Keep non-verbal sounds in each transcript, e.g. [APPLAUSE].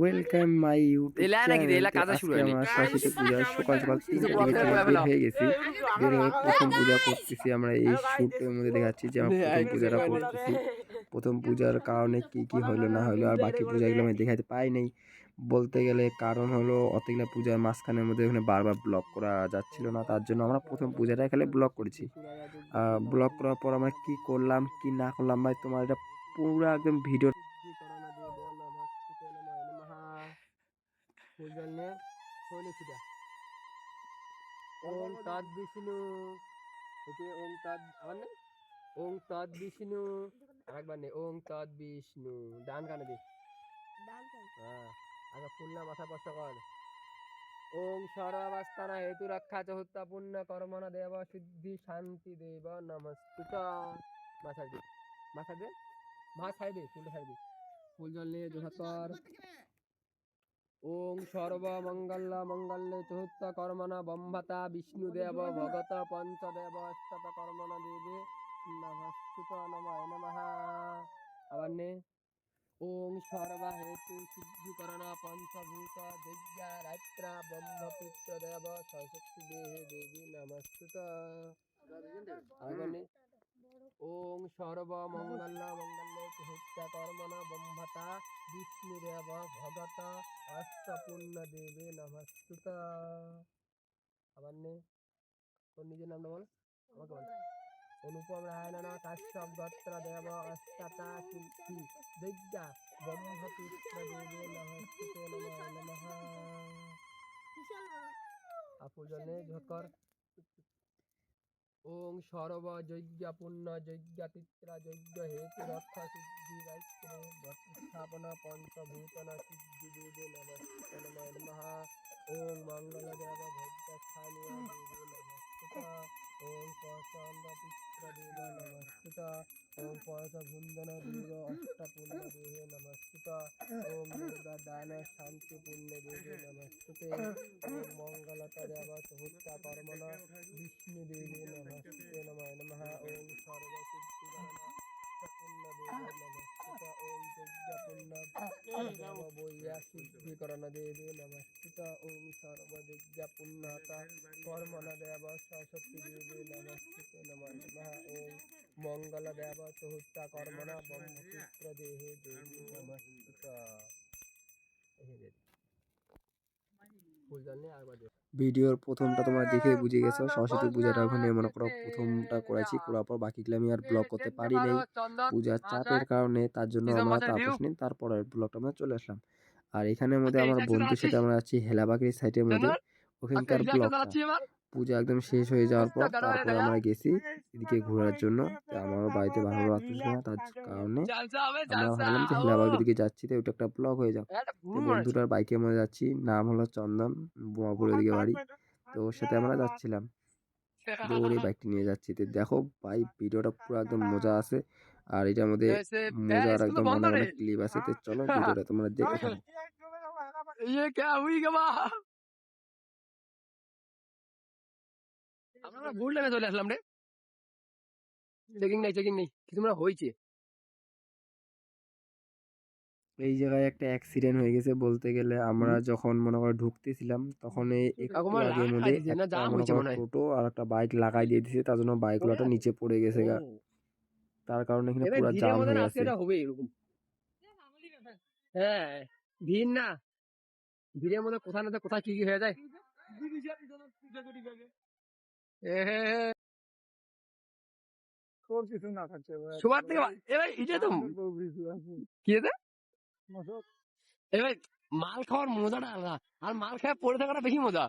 Welcome my YouTube এলা নাকি? এলা কাজে শুরু আজকে হয়নি। আমরা সরস্বতী পূজার সকাল সকাল তিনটে দিকে থেকে বের হয়ে গেছি। বের হয়ে প্রথম পূজা করতেছি আমরা এই শুটের মধ্যে দেখাচ্ছি যে আমরা প্রথম পূজাটা করতেছি। প্রথম পূজার কারণে কি কি হলো না হলো আর বাকি পূজাগুলো আমি দেখাতে পাই নাই। বলতে গেলে কারণ হলো অতগুলো পূজার মাঝখানের মধ্যে ওখানে বারবার ব্লক করা যাচ্ছিল না তার জন্য আমরা প্রথম পূজাটা এখানে ব্লক করেছি। ব্লক করার পর আমরা কি করলাম কি না করলাম ভাই তোমার এটা পুরো একদম ভিডিও ওম তদ বিষ্ণু। এতে ওম তদ আবার না ওম তদ বিষ্ণু আরেকবার নে ওম তদ বিষ্ণু। ডান কানে দি। হ্যাঁ আগে ফুল না মাথা স্পর্শ কর। ওম সর্বাবস্থানা হেতু রক্ষা চহুত্তা পুণ্য কর্মণ দেব সিদ্ধি শান্তি দেব নমস্তুত। মাথা দি। মাথা দে। মা দে ফুল দে। ফুল জল নিয়ে জোহার কর। ওং সর্বমঙ্গল মঙ্গলে চতুর্থ কর্মণ বম্ভতা বিষ্ণুদেব ভগত পঞ্চদেব অষ্টত কর্মণ দেবে নমস্তুত নমঃ নমঃ আবার নে ওং সর্বহেতু সিদ্ধিকরণ পঞ্চভূত যজ্ঞা রাত্রা ব্রহ্ম পিত্র দেব সরস্বতী দেহে দেবী নমস্তুত নে ওং সর্বমঙ্গল মঙ্গলে কর্মণ বম্ভতা। বিষ্ণুদেব ভগত অষ্টপূর্ণ দেবে নমস্তুত। আবার নে তোর নিজের নামটা বল আমাকে বল। অনুপম রায় নানা কাশ্যপ দত্ত দেব অষ্টাতা শিল্পী বিদ্যা ব্রহ্মপুত্র দেবে নমস্তুত নমঃ নমঃ। আপুজনে ঝকর। ওং সর্ব যজ্ঞ পুণ্য যজ্ঞ হেতু রক্ষা সিদ্ধি স্থাপনা পঞ্চভূতন সিদ্ধি দেবে নমঃ। ওং মঙ্গল দেব ভদ্র স্থানীয় দেবে নমস্তুত। ওং পরচন্দ্র পিত্র দেব নমস্তুত। ওং পরচ ভুন্দন দেব অষ্টপূর্ণ দেবে নমস্তুত। ওং দান শান্তি দেবে নমস্তুতে। ওং মঙ্গলতা দেব চহুত্তা কর্মণ বিষ্ণু দেবী নমস্তে নমঃ নমঃ ওং সর্বসিদ্ধিকরণ পুণ্য দেবী নমস্তুত ওং যজ্ঞ পুণ্য দেব বৈয়া সিদ্ধিকরণ দেবী নমস্তুত ওং সর্বযজ্ঞ পুণ্যতা কর্মণ দেব সরস্বতী ভিডিওর প্রথমটা তোমরা দেখে বুঝে গেছো সরস্বতী পূজাটা ওখানে মনে করো প্রথমটা করেছি করার পর বাকিগুলো আমি আর ব্লগ করতে পারি নাই। পূজার চাপের কারণে তার জন্য আমরা তাপস নেই তারপরে ব্লগটা আমরা চলে আসলাম। আর এখানে মধ্যে আমার বন্ধুর সাথে আমরা আছি হেলাবাগির সাইডের মধ্যে। ওখানকার ব্লগটা পূজা একদম শেষ হয়ে যাওয়ার পর তারপর আমরা গেছি এদিকে ঘোরার জন্য। আমারও বাড়িতে ভালো লাগতেছিল না তার কারণে আমরা ভাবলাম যে হেলাবাগের দিকে যাচ্ছি তো ওটা একটা ব্লগ হয়ে যাক। বন্ধুটার বাইকের মধ্যে যাচ্ছি নাম হলো চন্দন বোমাপুরের দিকে বাড়ি। তো ওর সাথে আমরা যাচ্ছিলাম। এই বাইকটি নিয়ে যাচ্ছি। তো দেখো ভাই ভিডিওটা পুরো একদম মজা আছে। আর এটার মধ্যে মজার একদম অনেক অনেক ক্লিপ আছে। তো চলো ভিডিওটা তোমরা দেখে [LAUGHS] আমরা ভুল টাইমে চলে আসলাম রে। চেকিং নাই চেকিং নেই। কিছু মনে হয়েছে? এই জায়গায় একটা অ্যাক্সিডেন্ট হয়ে গেছে বলতে গেলে আমরা যখন মনে করো ঢুকতেছিলাম তখন আগের মধ্যে। টোটো আর একটা বাইক লাগাই দিয়ে দিছে তার জন্য বাইকগুলোটা নিচে পড়ে গেছে গা। তার কারণে এখানে পুরো জাম হয়ে আছে হবে এরকম। হ্যাঁ ভিড় না। ভিড়ের মধ্যে কোথায় না কোথায় কি কি হয়ে যায়? কিছু না থাকছে সবার থেকে ভা- এটা তো। কি এটা এ মাল খাওয়ার মজাটা আলাদা আর মাল খাওয়া পড়ে থাকাটা বেশি মজা।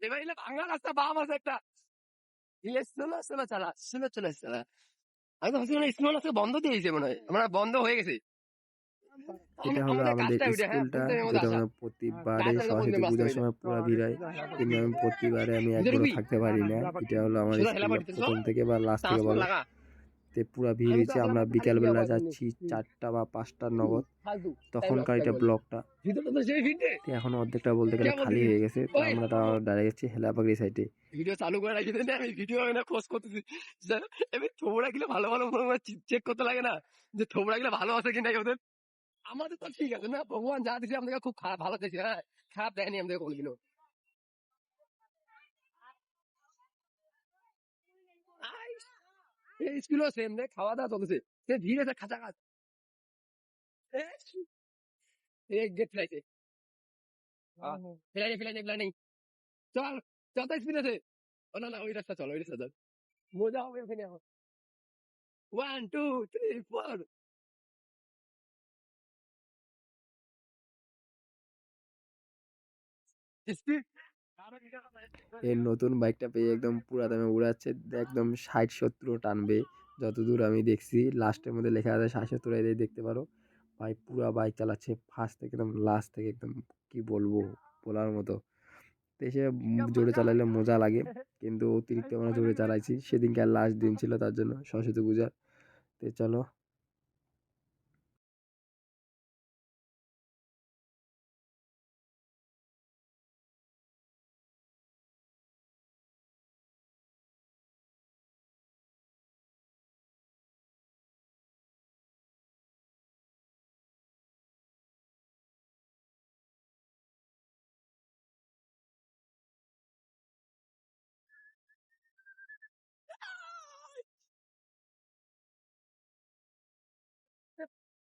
এবার এলে ভাঙা রাস্তা বাম আছে একটা। স্লো স্লো চালা স্লো চলে চালা আমি তো ভাবছিলাম স্লো বন্ধ দিয়ে দিয়েছে মনে হয় আমরা বন্ধ হয়ে গেছে। এটা হলো আমাদের আমাদের হ্যাঁ, স্কুলটা যেটা আমরা প্রতিবারে সরস্বতী পূজার সময় পুরো ভিড়াই কিন্তু আমি প্রতিবারে আমি একবারও থাকতে পারি না। এটা হলো আমার স্কুলের প্রথম থেকে বা লাস্ট থেকে ট্রান্সফার বলো। তে পুরা ভিড় হয়েছে আমরা বিকালবেলা যাচ্ছি চারটা বা পাঁচটা নগদ। তখনকার এটা ব্লকটা এখন অর্ধেকটা বলতে গেলে খালি হয়ে গেছে। তো আমরা তাও ডাইরেক্ট যাচ্ছি হেলাবাগড়ি সাইডে ভিডিও চালু করে রাখি আমি ভিডিও না খোঁজ করতেছি এবার থোবড়া গেলে ভালো ভালো চেক করতে লাগে না। যে থোবড়া গেলে ভালো আছে কিনা ওদের আমাদের তো ঠিক আছে না? ভগবান যা দিচ্ছে আমাদেরকে খুব খারাপ ভালো দিয়েছে হ্যাঁ? খারাপ দেয়নি আমাদের কোনদিনও। এই স্কুলও সেম রে খাওয়া দাওয়া চলতেছে। সে ভিড় আছে খাঁচা খাচ গেট ফেলাইছে। ফেলাই নেই ফেলাই নেই ফেলাই নেই চল যত স্পিড আছে ও না না ওই রাস্তা চল ওই রাস্তা চল। মজা হবে ওখানে এখন। ওয়ান টু থ্রি ফোর এই নতুন বাইকটা পেয়ে একদম পুরা দামে উড়াচ্ছে, একদম ষাট সত্তর টানবে, যতদূর আমি দেখছি লাস্টের মধ্যে লেখা আছে ষাট সত্তর এই দেখতে পারো। ভাই, পুরা বাইক চালাচ্ছে ফার্স্ট থেকে একদম লাস্ট থেকে একদম কি বলব বলার মতো। এসে জোরে চালালে মজা লাগে, কিন্তু অতিরিক্ত আমরা জোরে চালাইছি, সেদিনকে আর লাস্ট দিন ছিল তার জন্য সরস্বতী পূজার। তো চলো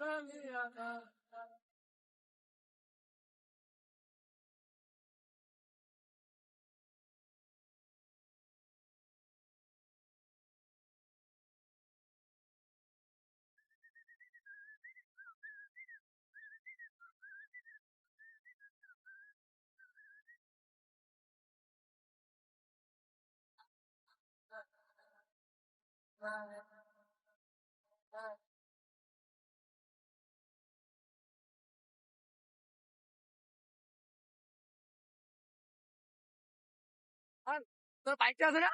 তোর বাইকটা আছে না